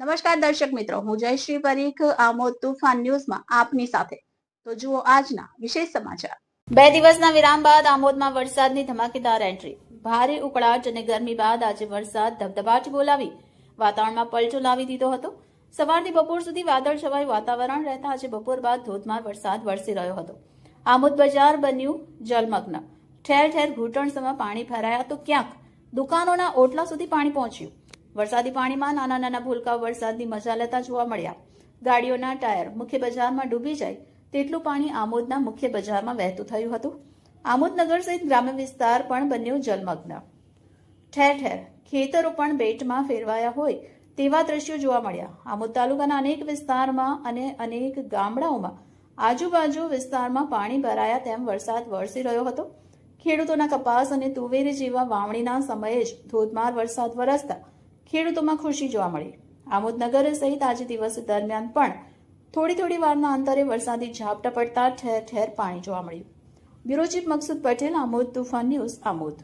નમસ્કાર દર્શક મિત્રો, હું જયશ્રી પરીખ, આમોદ તુફાન ન્યૂઝમાં આપની સાથે. તો જુઓ આજના વિશેષ સમાચાર. બે દિવસના વિરામ બાદ આમોદમાં વરસાદની ધમાકેદાર એન્ટ્રી. ભારે ઉકળાટ અને ગરમી બાદ આજે વરસાદ ધબધબાટ બોલાવી. વાતાવરણમાં પલટો લાવી દીધો હતો. સવારથી બપોર સુધી વાદળ છવાયું વાતાવરણ રહેતા આજે બપોર બાદ ધોધમાર વરસાદ વરસી રહ્યો હતો. આમોદ બજાર બન્યું જલમગ્ન. ઠેર ઠેર ઘૂંટણસમાં પાણી ભરાયા તો ક્યાંક? દુકાનોના ઓટલા સુધી પાણી પહોંચ્યું. વરસાદી પાણીમાં નાના નાના ભૂલકા વરસાદની મજા લેતા જોવા મળ્યા. ગાડીઓના ટાયર મુખ્ય બજારમાં ડૂબી જાય તેટલું પાણી આમોદના મુખ્ય બજારમાં વહેતું થયું હતું. આમોદનગર સહિત ગ્રામ્ય વિસ્તાર પણ બન્યો જલમગ્ન. ઠેર ઠેર ખેતરો પણ બેટમાં ફેરવાયા હોય તેવા દ્રશ્યો જોવા મળ્યા. આમોદ તાલુકાના અનેક વિસ્તારમાં અને અનેક ગામડાઓમાં આજુબાજુ વિસ્તારમાં પાણી ભરાયા તેમ વરસાદ વરસી રહ્યો હતો. ખેડૂતોના કપાસ અને તુવેર જેવા વાવણીના સમયે જ ધોધમાર વરસાદ વરસતા ખેડૂતોમાં ખુશી જોવા મળી. આમોદ નગર સહિત આજે દિવસ દરમિયાન પણ થોડી થોડી વારના અંતરે વરસાદી ઝાપટા પડતા ઠેર ઠેર પાણી જોવા મળ્યું. Bureau chief Maksud Patel, Amod Toofan news, Amod.